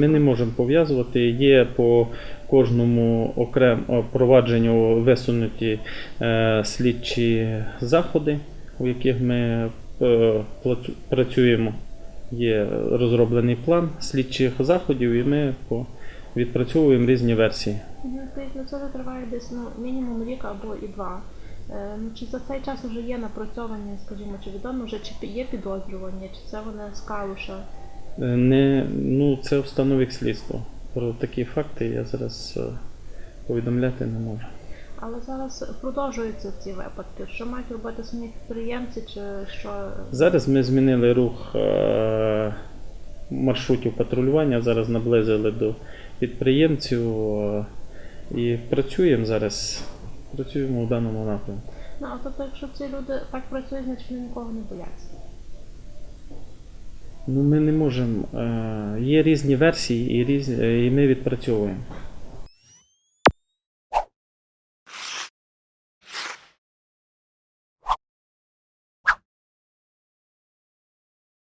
ми не можемо пов'язувати. Є по кожному окремо провадженню висунуті е, слідчі заходи, у яких ми е, працюємо. Є розроблений план слідчих заходів, і ми по- відпрацьовуємо різні версії. Це триває десь ну, мінімум рік або і два. Е, ну, чи за цей час вже є напрацьовані, скажімо, чи відомо вже, чи є підозрювання, чи це вони з калуша? Е, Не, ну, це встановить слідство. Про такі факти я зараз е, повідомляти не можу. Але зараз продовжуються ці випадки. Що мають робити самі підприємці, чи що Зараз ми змінили рух е, маршрутів патрулювання, зараз наблизили до підприємців е, і працюємо зараз. Працюємо в даному напрямку. ну а тобто, якщо ці люди так працюють, значить вони нікого не бояться. Ну, ми не можемо. Е, є різні версії і, різні, і ми відпрацьовуємо.